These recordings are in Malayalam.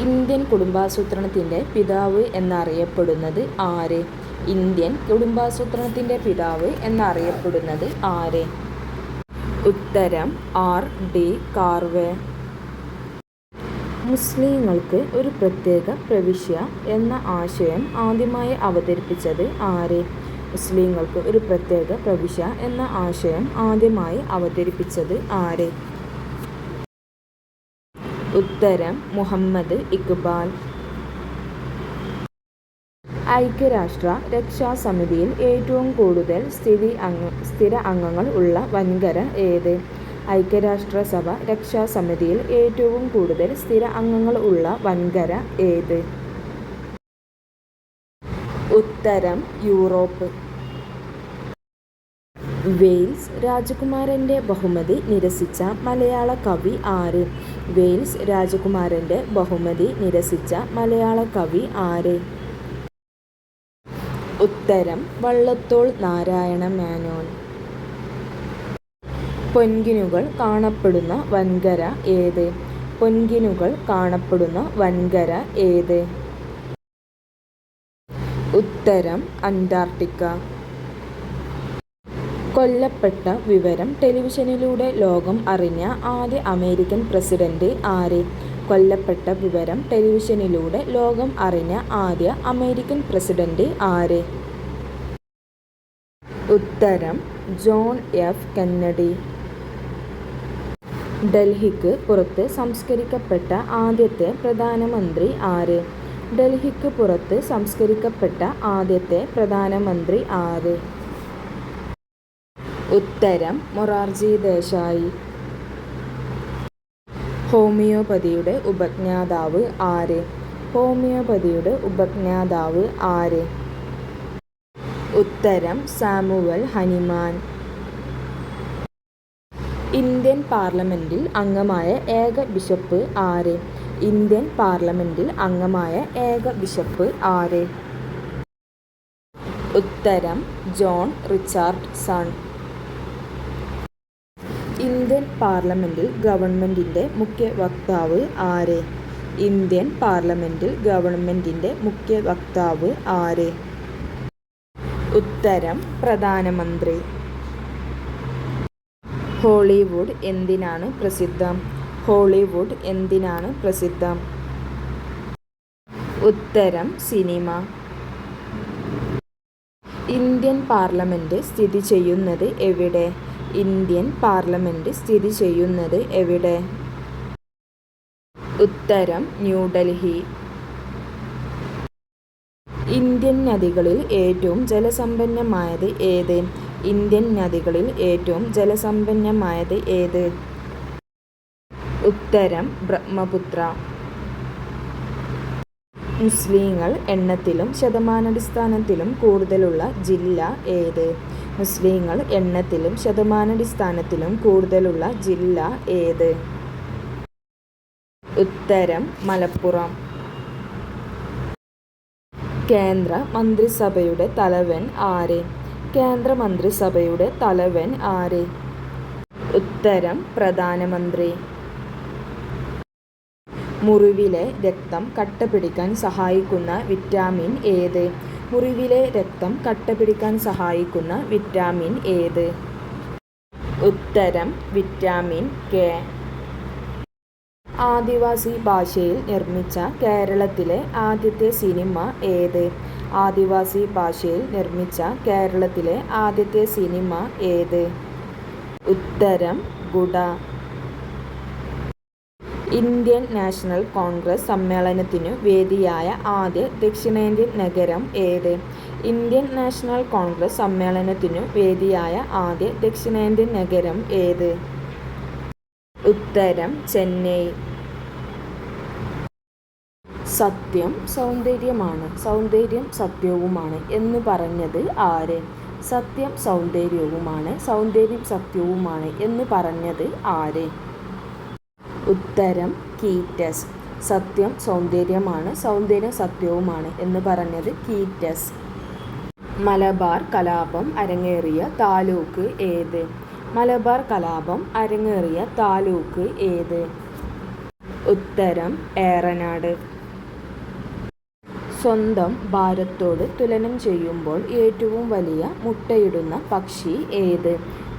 ഇന്ത്യൻ കുടുംബാസൂത്രണത്തിന്റെ പിതാവ് എന്നറിയപ്പെടുന്നത് ആര്? ഇന്ത്യൻ കുടുംബാസൂത്രണത്തിന്റെ പിതാവ് എന്നറിയപ്പെടുന്നത് ആര്? ഉത്തരം ആർ ഡി കാർവേ. മുസ്ലിങ്ങൾക്ക് ഒരു പ്രത്യേക പ്രവിശ്യ എന്ന ആശയം ആദ്യമായി അവതരിപ്പിച്ചത് ആര്? മുസ്ലിങ്ങൾക്ക് ഒരു പ്രത്യേക പ്രവിശ്യ എന്ന ആശയം ആദ്യമായി അവതരിപ്പിച്ചത് ആര്? ഉത്തരം മുഹമ്മദ് ഇക്ബാൽ. ഐക്യരാഷ്ട്ര രക്ഷാസമിതിയിൽ ഏറ്റവും കൂടുതൽ സ്ഥിതി അംഗ സ്ഥിര അംഗങ്ങൾ ഉള്ള വൻകര ഏത്? ഐക്യരാഷ്ട്രസഭ രക്ഷാസമിതിയിൽ ഏറ്റവും കൂടുതൽ സ്ഥിര അംഗങ്ങൾ ഉള്ള വൻകര ഏത്? ഉത്തരം യൂറോപ്പ്. വെയിൽസ് രാജകുമാരന്റെ ബഹുമതി നിരസിച്ച മലയാള കവി ആര്? വെയിൽസ് രാജകുമാരന്റെ ബഹുമതി നിരസിച്ച മലയാള കവി ആര്? ഉത്തരം വള്ളത്തോൾ നാരായണ മേനോൻ. പൊൻകിനുകൾ കാണപ്പെടുന്ന വൻകര ഏത്? പൊൻകിനുകൾ കാണപ്പെടുന്ന വൻകര ഏത്? ഉത്തരം അന്റാർട്ടിക്ക. കൊല്ലപ്പെട്ട വിവരം ടെലിവിഷനിലൂടെ ലോകം അറിഞ്ഞ ആദ്യ അമേരിക്കൻ പ്രസിഡന്റ് ആര്? കൊല്ലപ്പെട്ട വിവരം ടെലിവിഷനിലൂടെ ലോകം അറിഞ്ഞ ആദ്യ അമേരിക്കൻ പ്രസിഡന്റ് ആര്? ഉത്തരം ജോൺ എഫ്. കെന്നഡി. ഡൽഹിക്ക് പുറത്ത് സംസ്കരിക്കപ്പെട്ട ആദ്യത്തെ പ്രധാനമന്ത്രി ആര്? ഡൽഹിക്ക് പുറത്ത് സംസ്കരിക്കപ്പെട്ട ആദ്യത്തെ പ്രധാനമന്ത്രി ആര്? ഉത്തരം മൊറാർജി ദേശായി. ഹോമിയോപതിയുടെ ഉപജ്ഞാതാവ് ആര്? ഹോമിയോപതിയുടെ ഉപജ്ഞാതാവ് ആര്? ഉത്തരം സാമുവൽ ഹനിമാൻ. ഇന്ത്യൻ പാർലമെന്റിൽ അംഗമായ ഏക ബിഷപ്പ് ആര്? ഇന്ത്യൻ പാർലമെന്റിൽ അംഗമായ ഏക ബിഷപ്പ് ആര്? ഉത്തരം ജോൺ റിച്ചാർഡ് സൺ ഇന്ത്യൻ പാർലമെന്റിൽ ഗവൺമെന്റിന്റെ മുഖ്യ വക്താവ് ആര്? ഇന്ത്യൻ പാർലമെന്റിൽ ഗവൺമെന്റിന്റെ മുഖ്യ വക്താവ് ആര്? ഉത്തരം പ്രധാനമന്ത്രി. ഹോളിവുഡ് എന്തിനാണ് പ്രസിദ്ധം? ഹോളിവുഡ് എന്തിനാണ് പ്രസിദ്ധം? ഉത്തരം സിനിമ. ഇന്ത്യൻ പാർലമെന്റ് സ്ഥിതി ചെയ്യുന്നത് എവിടെ? ഇന്ത്യൻ പാർലമെന്റ് സ്ഥിതി ചെയ്യുന്നത് എവിടെ? ഉത്തരം ന്യൂഡൽഹി. ഇന്ത്യൻ നദികളിൽ ഏറ്റവും ജലസമ്പന്നമായത് ഏത്? ഇന്ത്യൻ നദികളിൽ ഏറ്റവും ജലസമ്പന്നമായത് ഏത്? ഉത്തരം ബ്രഹ്മപുത്ര. മുസ്ലിങ്ങൾ എണ്ണത്തിലും ശതമാനാടിസ്ഥാനത്തിലും കൂടുതലുള്ള ജില്ല ഏത്? മുസ്ലിങ്ങൾ എണ്ണത്തിലും ശതമാനാടിസ്ഥാനത്തിലും കൂടുതലുള്ള ജില്ല ഏത്? ഉത്തരം മലപ്പുറം. കേന്ദ്ര മന്ത്രിസഭയുടെ തലവൻ ആര്? കേന്ദ്ര മന്ത്രിസഭയുടെ തലവൻ ആര്? ഉത്തരം പ്രധാനമന്ത്രി. മുറിവിലെ രക്തം കട്ടപിടിക്കാൻ സഹായിക്കുന്ന വിറ്റാമിൻ ഏത്? മുറിവിലെ രക്തം കട്ടപിടിക്കാൻ സഹായിക്കുന്ന വിറ്റാമിൻ ഏത്? ഉത്തരം വിറ്റാമിൻ കെ. ആദിവാസി ഭാഷയിൽ നിർമ്മിച്ച കേരളത്തിലെ ആദ്യത്തെ സിനിമ ഏത്? ആദിവാസി ഭാഷയിൽ നിർമ്മിച്ച കേരളത്തിലെ ആദ്യത്തെ സിനിമ ഏത്? ഉത്തരം ഗുഡ. ഇന്ത്യൻ നാഷണൽ കോൺഗ്രസ് സമ്മേളനത്തിനു വേദിയായ ആദ്യ ദക്ഷിണേന്ത്യൻ നഗരം ഏത്? ഇന്ത്യൻ നാഷണൽ കോൺഗ്രസ് സമ്മേളനത്തിനു വേദിയായ ആദ്യ ദക്ഷിണേന്ത്യൻ നഗരം ഏത്? ഉത്തരം ചെന്നൈ. സത്യം സൗന്ദര്യമാണ്. സൗന്ദര്യം സത്യവുമാണ് എന്ന് പറഞ്ഞത് ആര്? സത്യം സൗന്ദര്യവുമാണ്. സൗന്ദര്യം സത്യവുമാണ് എന്ന് പറഞ്ഞത് ആര്? ഉത്തരം കീറ്റസ്. സത്യം സൗന്ദര്യമാണ് സൗന്ദര്യം സത്യവുമാണ് എന്ന് പറഞ്ഞത് കീറ്റസ്. മലബാർ കലാപം അരങ്ങേറിയ താലൂക്ക് ഏത്? മലബാർ കലാപം അരങ്ങേറിയ താലൂക്ക് ഏത്? ഉത്തരം ഏറനാട്. സ്വന്തം ഭാരത്തോട് തുലനം ചെയ്യുമ്പോൾ ഏറ്റവും വലിയ മുട്ടയിടുന്ന പക്ഷി ഏത്?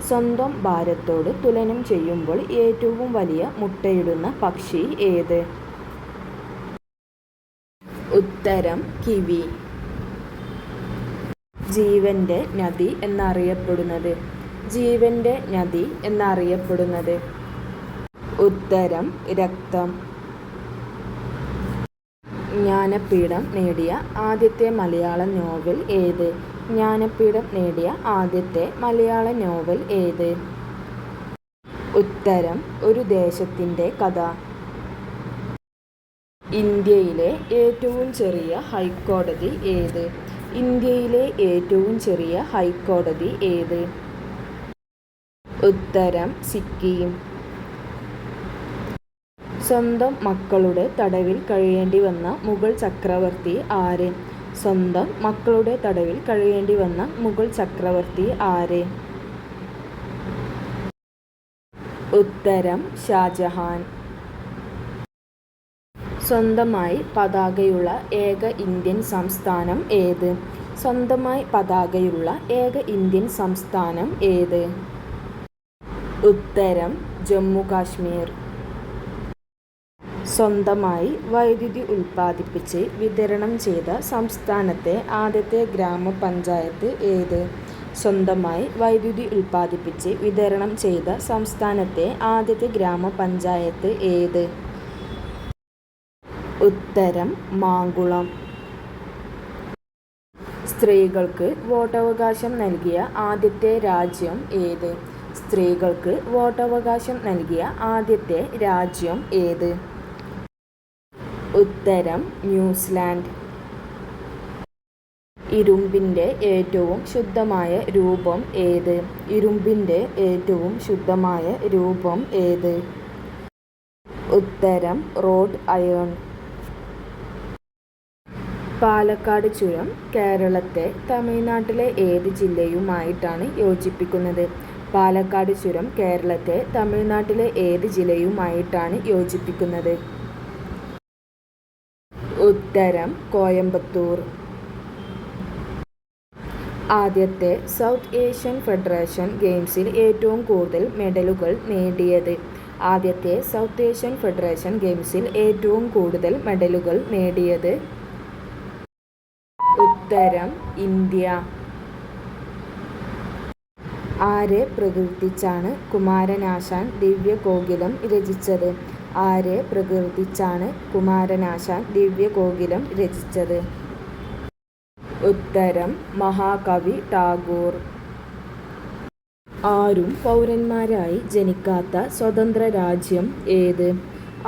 സ്വന്തം ഭാരത്തോട് തുലനം ചെയ്യുമ്പോൾ ഏറ്റവും വലിയ മുട്ടയിടുന്ന പക്ഷി ഏത്? ഉത്തരം കിവി. ജീവന്റെ നദി എന്നറിയപ്പെടുന്നത്. ജീവന്റെ നദി എന്നറിയപ്പെടുന്നത്. ഉത്തരം രക്തം. ജ്ഞാനപീഠം നേടിയ ആദ്യത്തെ മലയാള നോവൽ ഏത്? ജ്ഞാനപീഠം നേടിയ ആദ്യത്തെ മലയാള നോവൽ ഏത്? ഉത്തരം ഒരു ദേശത്തിന്റെ കഥ. ഇന്ത്യയിലെ ഏറ്റവും ചെറിയ ഹൈക്കോടതി ഏത്? ഇന്ത്യയിലെ ഏറ്റവും ചെറിയ ഹൈക്കോടതി ഏത്? ഉത്തരം സിക്കിം. സ്വന്തം മക്കളുടെ തടവിൽ കഴിയേണ്ടി വന്ന മുഗൾ ചക്രവർത്തി ആര്? സ്വന്തം മക്കളുടെ തടവിൽ കഴിയേണ്ടി വന്ന മുഗൾ ചക്രവർത്തി ആര്? ഉത്തരം ഷാജഹാൻ. സ്വന്തമായി പതാകയുള്ള ഏക ഇന്ത്യൻ സംസ്ഥാനം ഏത്? സ്വന്തമായി പതാകയുള്ള ഏക ഇന്ത്യൻ സംസ്ഥാനം ഏത്? ഉത്തരം ജമ്മു കാശ്മീർ. സ്വന്തമായി വൈദ്യുതി ഉൽപ്പാദിപ്പിച്ച് വിതരണം ചെയ്ത സംസ്ഥാനത്തെ ആദ്യത്തെ ഗ്രാമപഞ്ചായത്ത് ഏത്? സ്വന്തമായി വൈദ്യുതി ഉൽപ്പാദിപ്പിച്ച് വിതരണം ചെയ്ത സംസ്ഥാനത്തെ ആദ്യത്തെ ഗ്രാമപഞ്ചായത്ത് ഏത്? ഉത്തരം മാങ്കുളം. സ്ത്രീകൾക്ക് വോട്ടവകാശം നൽകിയ ആദ്യത്തെ രാജ്യം ഏത്? സ്ത്രീകൾക്ക് വോട്ടവകാശം നൽകിയ ആദ്യത്തെ രാജ്യം ഏത്? ഉത്തരം ന്യൂസിലാൻഡ്. ഇരുമ്പിന്റെ ഏറ്റവും ശുദ്ധമായ രൂപം ഏത്? ഇരുമ്പിന്റെ ഏറ്റവും ശുദ്ധമായ രൂപം ഏത്? ഉത്തരം റോഡ് അയൺ. പാലക്കാട് ചുരം കേരളത്തെ തമിഴ്നാട്ടിലെ ഏത് ജില്ലയുമായിട്ടാണ് യോജിപ്പിക്കുന്നത്? പാലക്കാട് ചുരം കേരളത്തെ തമിഴ്നാട്ടിലെ ഏത് ജില്ലയുമായിട്ടാണ് യോജിപ്പിക്കുന്നത്? ഉത്തരം കോയമ്പത്തൂർ. ആദ്യത്തെ സൗത്ത് ഏഷ്യൻ ഫെഡറേഷൻ ഗെയിംസിൽ ഏറ്റവും കൂടുതൽ മെഡലുകൾ നേടിയത്. ആദ്യത്തെ സൗത്ത് ഏഷ്യൻ ഫെഡറേഷൻ ഗെയിംസിൽ ഏറ്റവും കൂടുതൽ മെഡലുകൾ നേടിയത്. ഉത്തരം ഇന്ത്യ. ആരെ പ്രകീർത്തിച്ചാണ് കുമാരനാശാൻ ദിവ്യകോകിലം രചിച്ചത്? ആരെ പ്രകീർത്തിച്ചാണ് കുമാരനാശാൻ ദിവ്യകോകിലം രചിച്ചത്? ഉത്തരം മഹാകവി ടാഗോർ. ആരും പൗരന്മാരായി ജനിക്കാത്ത സ്വതന്ത്ര രാജ്യം ഏത്?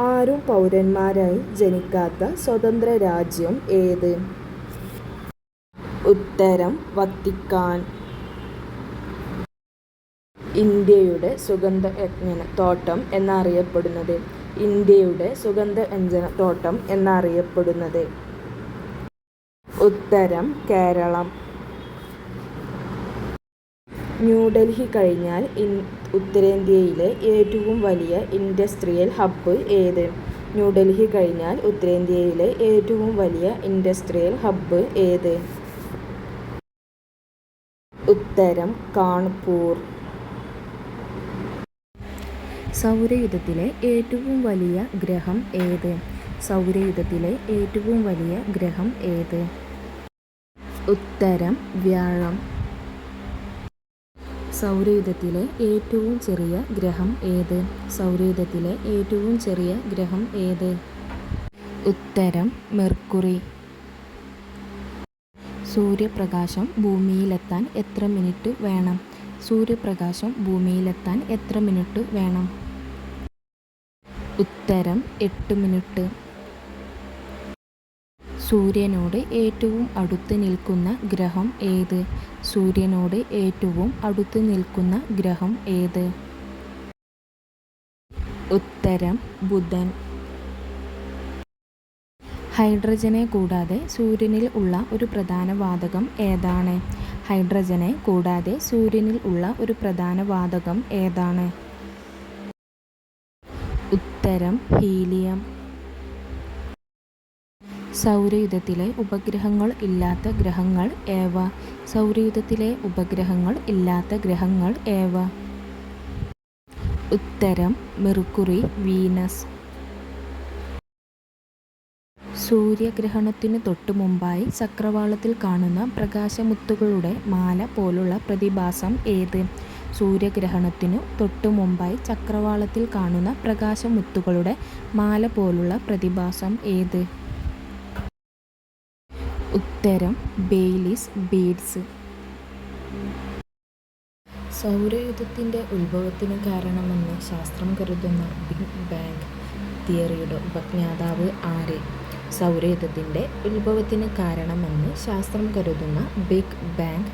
ആരും പൗരന്മാരായി ജനിക്കാത്ത സ്വതന്ത്ര രാജ്യം ഏത്? ഉത്തരം വത്തിക്കാൻ. ഇന്ത്യയുടെ സുഗന്ധ തോട്ടം എന്നറിയപ്പെടുന്നത് ഇന്ത്യയുടെ സുഗന്ധ വ്യഞ്ജന തോട്ടം എന്നറിയപ്പെടുന്നത്. ഉത്തരം കേരളം. ന്യൂഡൽഹി കഴിഞ്ഞാൽ ഇൻ ഉത്തരേന്ത്യയിലെ ഏറ്റവും വലിയ ഇൻഡസ്ട്രിയൽ ഹബ്ബ് ഏത്? ന്യൂഡൽഹി കഴിഞ്ഞാൽ ഉത്തരേന്ത്യയിലെ ഏറ്റവും വലിയ ഇൻഡസ്ട്രിയൽ ഹബ്ബ് ഏത്? ഉത്തരം കാൺപൂർ. സൗരയുധത്തിലെ ഏറ്റവും വലിയ ഗ്രഹം ഏത്? സൗരയുധത്തിലെ ഏറ്റവും വലിയ ഗ്രഹം ഏത്? ഉത്തരം വ്യാഴം. സൗരയുധത്തിലെ ഏറ്റവും ചെറിയ ഗ്രഹം ഏത്? സൗരയുധത്തിലെ ഏറ്റവും ചെറിയ ഗ്രഹം ഏത്? ഉത്തരം മെർക്കുറി. സൂര്യപ്രകാശം ഭൂമിയിലെത്താൻ എത്ര മിനിറ്റ് വേണം? സൂര്യപ്രകാശം ഭൂമിയിലെത്താൻ എത്ര മിനിറ്റ് വേണം? ഉത്തരം എട്ട് മിനിറ്റ് സൂര്യനോട് ഏറ്റവും അടുത്ത് നിൽക്കുന്ന ഗ്രഹം ഏത്? സൂര്യനോട് ഏറ്റവും അടുത്ത് നിൽക്കുന്ന ഗ്രഹം ഏത്? ഉത്തരം ബുധൻ. ഹൈഡ്രജനെ കൂടാതെ സൂര്യനിൽ ഉള്ള ഒരു പ്രധാന വാതകം ഏതാണ്? ഹൈഡ്രജനെ കൂടാതെ സൂര്യനിൽ ഉള്ള ഒരു പ്രധാന വാതകം ഏതാണ്? ഉത്തരം ഹീലിയം. സൗരയുധത്തിലെ ഉപഗ്രഹങ്ങൾ ഇല്ലാത്ത ഗ്രഹങ്ങൾ ഏവ? സൗരയുധത്തിലെ ഉപഗ്രഹങ്ങൾ ഇല്ലാത്ത ഗ്രഹങ്ങൾ ഏവ? ഉത്തരം മെർക്കുറി വീനസ്. സൂര്യഗ്രഹണത്തിന് തൊട്ടു മുമ്പായി ചക്രവാളത്തിൽ കാണുന്ന പ്രകാശമുത്തുകളുടെ മാല പോലുള്ള പ്രതിഭാസം ഏത്? സൂര്യഗ്രഹണത്തിനു തൊട്ടു മുമ്പായി ചക്രവാളത്തിൽ കാണുന്ന പ്രകാശമുത്തുകളുടെ മാല പോലുള്ള പ്രതിഭാസം ഏത്? ഉത്തരം ബെയ്ലീസ് ബീഡ്സ്. സൗരയുധത്തിന്റെ ഉത്ഭവത്തിന് കാരണമെന്ന് ശാസ്ത്രം കരുതുന്ന ബിഗ് ബാങ് തിയറിയുടെ ഉപജ്ഞാതാവ് ആര്? സൗരയുധത്തിന്റെ ഉത്ഭവത്തിന് കാരണമെന്ന് ശാസ്ത്രം കരുതുന്ന ബിഗ് ബാങ്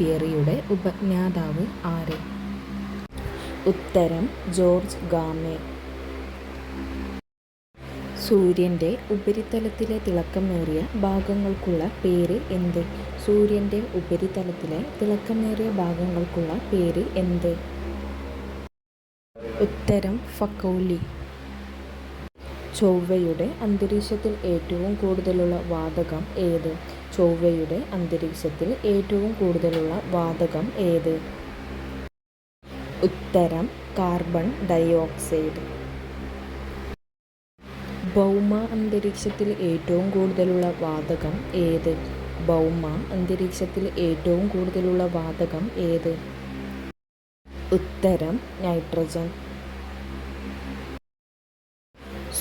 തിയറിയുടെ ഉപജ്ഞാതാവ് ആര്? ഉത്തരം ജോർജ് ഗാമേ. സൂര്യന്റെ ഉപരിതലത്തിലെ തിളക്കമേറിയ ഭാഗങ്ങൾക്കുള്ള പേര് എന്ത്? സൂര്യന്റെ ഉപരിതലത്തിലെ തിളക്കമേറിയ ഭാഗങ്ങൾക്കുള്ള പേര് എന്ത്? ഉത്തരം ഫക്കൗലി. ചൊവ്വയുടെ അന്തരീക്ഷത്തിൽ ഏറ്റവും കൂടുതലുള്ള വാതകം ഏത്? ചൊവ്വയുടെ അന്തരീക്ഷത്തിൽ ഏറ്റവും കൂടുതലുള്ള വാതകം ഏത്? ഉത്തരം കാർബൺ ഡയോക്സൈഡ്. ഭൗമ അന്തരീക്ഷത്തിൽ ഏറ്റവും കൂടുതലുള്ള വാതകം ഏത്? ഭൗമ അന്തരീക്ഷത്തിൽ ഏറ്റവും കൂടുതലുള്ള വാതകം ഏത്? ഉത്തരം നൈട്രജൻ.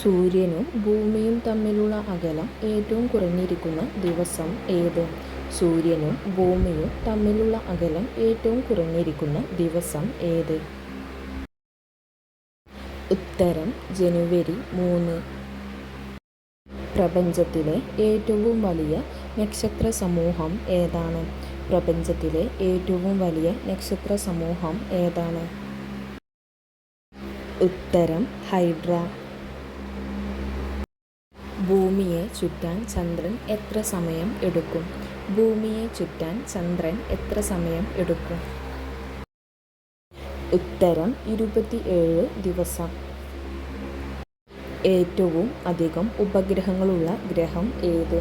സൂര്യനും ഭൂമിയും തമ്മിലുള്ള അകലം ഏറ്റവും കുറഞ്ഞിരിക്കുന്ന ദിവസം ഏത്? സൂര്യനും ഭൂമിയും തമ്മിലുള്ള അകലം ഏറ്റവും കുറഞ്ഞിരിക്കുന്ന ദിവസം ഏത്? ഉത്തരം ജനുവരി മൂന്ന്. പ്രപഞ്ചത്തിലെ ഏറ്റവും വലിയ നക്ഷത്ര സമൂഹം ഏതാണ്? പ്രപഞ്ചത്തിലെ ഏറ്റവും വലിയ നക്ഷത്ര സമൂഹം ഏതാണ്? ഉത്തരം ഹൈഡ്ര. ഭൂമിയെ ചുറ്റാൻ ചന്ദ്രൻ എത്ര സമയം എടുക്കും? ഭൂമിയെ ചുറ്റാൻ ചന്ദ്രൻ എത്ര സമയം എടുക്കും? ഉത്തരം ഇരുപത്തി ഏഴ് ദിവസം. ഏറ്റവും അധികം ഉപഗ്രഹങ്ങളുള്ള ഗ്രഹം ഏത്?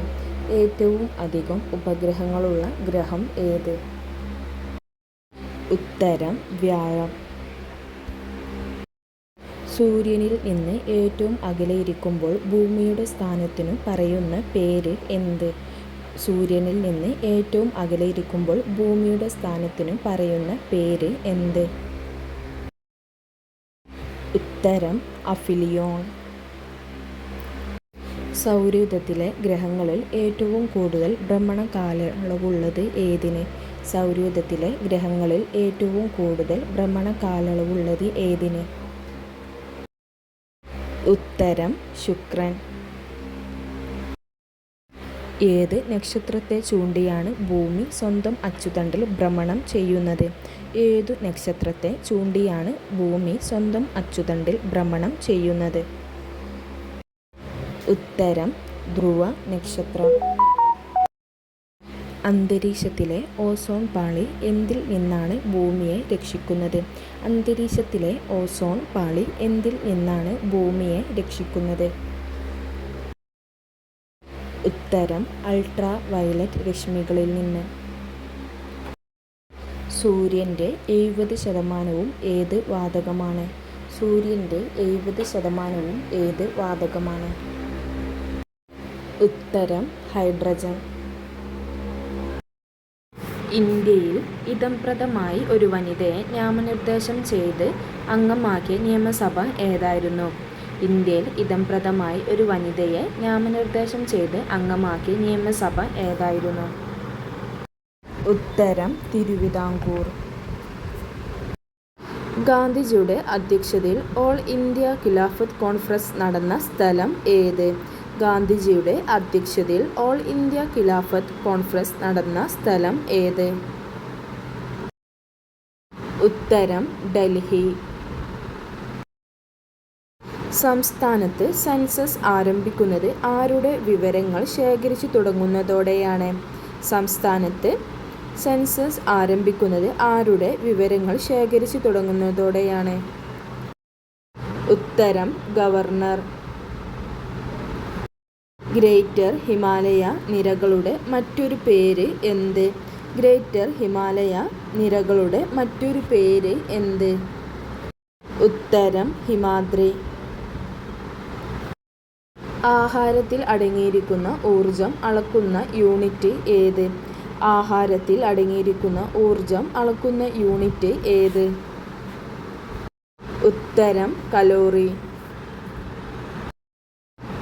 ഏറ്റവും അധികം ഉപഗ്രഹങ്ങളുള്ള ഗ്രഹം ഏത്? ഉത്തരം വ്യാഴം. സൂര്യനിൽ നിന്ന് ഏറ്റവും അകലെ ഇരിക്കുമ്പോൾ ഭൂമിയുടെ സ്ഥാനത്തിനു പറയുന്ന പേര് എന്ത്? സൂര്യനിൽ നിന്ന് ഏറ്റവും അകലെ ഇരിക്കുമ്പോൾ ഭൂമിയുടെ സ്ഥാനത്തിനു പറയുന്ന പേര് എന്ത്? ഉത്തരം അഫിലിയോൺ. സൗരയൂഥത്തിലെ ഗ്രഹങ്ങളിൽ ഏറ്റവും കൂടുതൽ ഭ്രമണ കാലയളവുള്ളത് ഏതിന്? സൗരയൂഥത്തിലെ ഗ്രഹങ്ങളിൽ ഏറ്റവും കൂടുതൽ ഭ്രമണ കാലയളവുള്ളത് ഏതിന്? ഉത്തരം ശുക്രൻ. ഏത് നക്ഷത്രത്തെ ചൂണ്ടിയാണ് ഭൂമി സ്വന്തം അച്ചുതണ്ടിൽ ഭ്രമണം ചെയ്യുന്നത്? ഏതു നക്ഷത്രത്തെ ചൂണ്ടിയാണ് ഭൂമി സ്വന്തം അച്ചുതണ്ടിൽ ഭ്രമണം ചെയ്യുന്നത്? ഉത്തരം ധ്രുവ നക്ഷത്രം. അന്തരീക്ഷത്തിലെ ഓസോൺ പാളി എന്തിൽ നിന്നാണ് ഭൂമിയെ രക്ഷിക്കുന്നത്? അന്തരീക്ഷത്തിലെ ഓസോൺ പാളി എന്തിൽ നിന്നാണ് ഭൂമിയെ രക്ഷിക്കുന്നത്? ഉത്തരം അൾട്രാ വയലറ്റ് രശ്മികളിൽ നിന്ന്. സൂര്യന്റെ എഴുപത് ശതമാനവും ഏത് വാതകമാണ്? സൂര്യന്റെ എഴുപത് ശതമാനവും ഏത് വാതകമാണ്? ഉത്തരം ഹൈഡ്രജൻ. ഇന്ത്യയിൽ ഇതംപ്രദമായി ഒരു വനിതയെ നാമനിർദ്ദേശം ചെയ്ത് അംഗമാക്കിയ നിയമസഭ ഏതായിരുന്നു? ഇന്ത്യയിൽ ഇതംപ്രദമായി ഒരു വനിതയെ നാമനിർദ്ദേശം ചെയ്ത് അംഗമാക്കിയ നിയമസഭ ഏതായിരുന്നു? ഉത്തരം തിരുവിതാംകൂർ. ഗാന്ധിജിയുടെ അധ്യക്ഷതയിൽ ഓൾ ഇന്ത്യ ഖിലാഫത്ത് കോൺഫറൻസ് നടന്ന സ്ഥലം ഏത്? ഗാന്ധിജിയുടെ അധ്യക്ഷതയിൽ ഓൾ ഇന്ത്യ ഖിലാഫത്ത് കോൺഫറൻസ് നടന്ന സ്ഥലം ഏത്? ഉത്തരം ഡൽഹി. സംസ്ഥാനത്ത് സെൻസസ് ആരംഭിക്കുന്നത് ആരുടെ വിവരങ്ങൾ ശേഖരിച്ചു തുടങ്ങുന്നതോടെയാണ്? സംസ്ഥാനത്ത് സെൻസസ് ആരംഭിക്കുന്നത് ആരുടെ വിവരങ്ങൾ ശേഖരിച്ചു തുടങ്ങുന്നതോടെയാണ്? ഉത്തരം ഗവർണർ. ഗ്രേറ്റർ ഹിമാലയ നിരകളുടെ മറ്റൊരു പേര് എന്ത്? ഗ്രേറ്റർ ഹിമാലയ നിരകളുടെ മറ്റൊരു പേര് എന്ത്? ഉത്തരം ഹിമാദ്രി. ആഹാരത്തിൽ അടങ്ങിയിരിക്കുന്ന ഊർജം അളക്കുന്ന യൂണിറ്റ് ഏത്? ആഹാരത്തിൽ അടങ്ങിയിരിക്കുന്ന ഊർജം അളക്കുന്ന യൂണിറ്റ് ഏത്? ഉത്തരം കലോറി.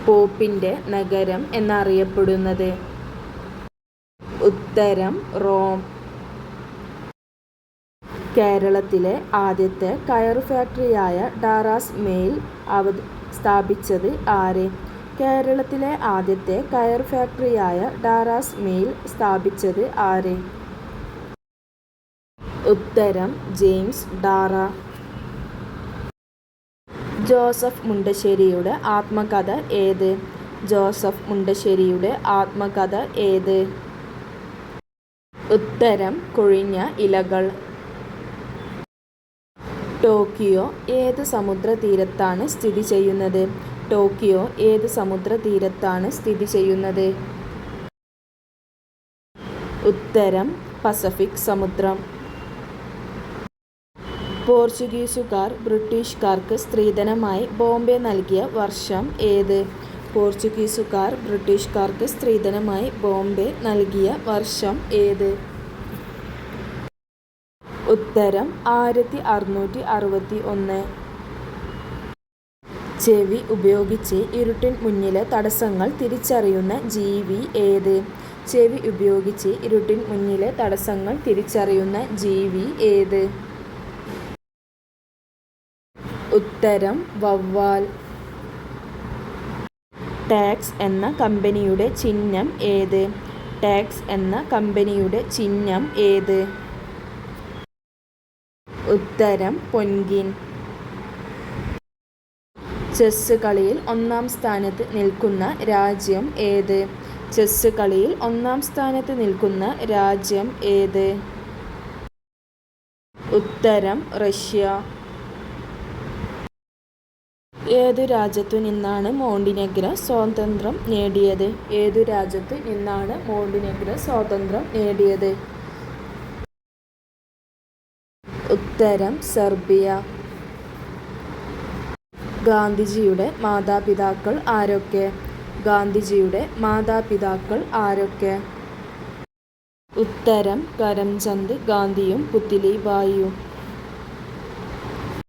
പോപ്പിന്റെ നഗരം എന്നറിയപ്പെടുന്നത്. ഉത്തരം റോം. കേരളത്തിലെ ആദ്യത്തെ കയർ ഫാക്ടറിയായ ഡാറാസ് മെയിൽ അവ സ്ഥാപിച്ചത് ആര്? കേരളത്തിലെ ആദ്യത്തെ കയർ ഫാക്ടറിയായ ഡാറാസ് മെയിൽ സ്ഥാപിച്ചത് ആര്? ഉത്തരം ജെയിംസ് ഡാറ. ജോസഫ് മുണ്ടശ്ശേരിയുടെ ആത്മകഥ ഏത്? ജോസഫ് മുണ്ടശ്ശേരിയുടെ ആത്മകഥ ഏത്? ഉത്തരം കൊഴിഞ്ഞ ഇലകൾ. ടോക്കിയോ ഏത് സമുദ്രതീരത്താണ് സ്ഥിതി ചെയ്യുന്നത്? ടോക്കിയോ ഏത് സമുദ്രതീരത്താണ് സ്ഥിതി ചെയ്യുന്നത്? ഉത്തരം പസഫിക് സമുദ്രം. പോർച്ചുഗീസുകാർ ബ്രിട്ടീഷുകാർക്ക് സ്ത്രീധനമായി ബോംബെ നൽകിയ വർഷം ഏത്? പോർച്ചുഗീസുകാർ ബ്രിട്ടീഷുകാർക്ക് സ്ത്രീധനമായി ബോംബെ നൽകിയ വർഷം ഏത്? ഉത്തരം ആയിരത്തി അറുന്നൂറ്റി അറുപത്തി ഒന്ന്. ചെവി ഉപയോഗിച്ച് ഇരുട്ടിൻ മുന്നിലെ തടസ്സങ്ങൾ തിരിച്ചറിയുന്ന ജീവി ഏത്? ചെവി ഉപയോഗിച്ച് ഇരുട്ടിൻ മുന്നിലെ തടസ്സങ്ങൾ തിരിച്ചറിയുന്ന ജീവി ഏത്? ഉത്തരം വവ്വാൽ. ടാക്സ് എന്ന കമ്പനിയുടെ ചിഹ്നം ഏത്? ടാക്സ് എന്ന കമ്പനിയുടെ ചിഹ്നം ഏത്? ഉത്തരം പൊൻകിൻ. ചെസ് കളിയിൽ ഒന്നാം സ്ഥാനത്ത് നിൽക്കുന്ന രാജ്യം ഏത്? ചെസ് കളിയിൽ ഒന്നാം സ്ഥാനത്ത് നിൽക്കുന്ന രാജ്യം ഏത്? ഉത്തരം റഷ്യ. ഏതു രാജ്യത്തു നിന്നാണ് മോണ്ടിനെഗ്ര സ്വാതന്ത്ര്യം നേടിയത്? ഏതു രാജ്യത്തു നിന്നാണ് മോണ്ടിനെഗ്ര സ്വാതന്ത്ര്യം നേടിയത്? ഉത്തരം സെർബിയ. ഗാന്ധിജിയുടെ മാതാപിതാക്കൾ ആരൊക്കെ? ഗാന്ധിജിയുടെ മാതാപിതാക്കൾ ആരൊക്കെ? ഉത്തരം കരംചന്ദ് ഗാന്ധിയും പുത്ലിബായിയും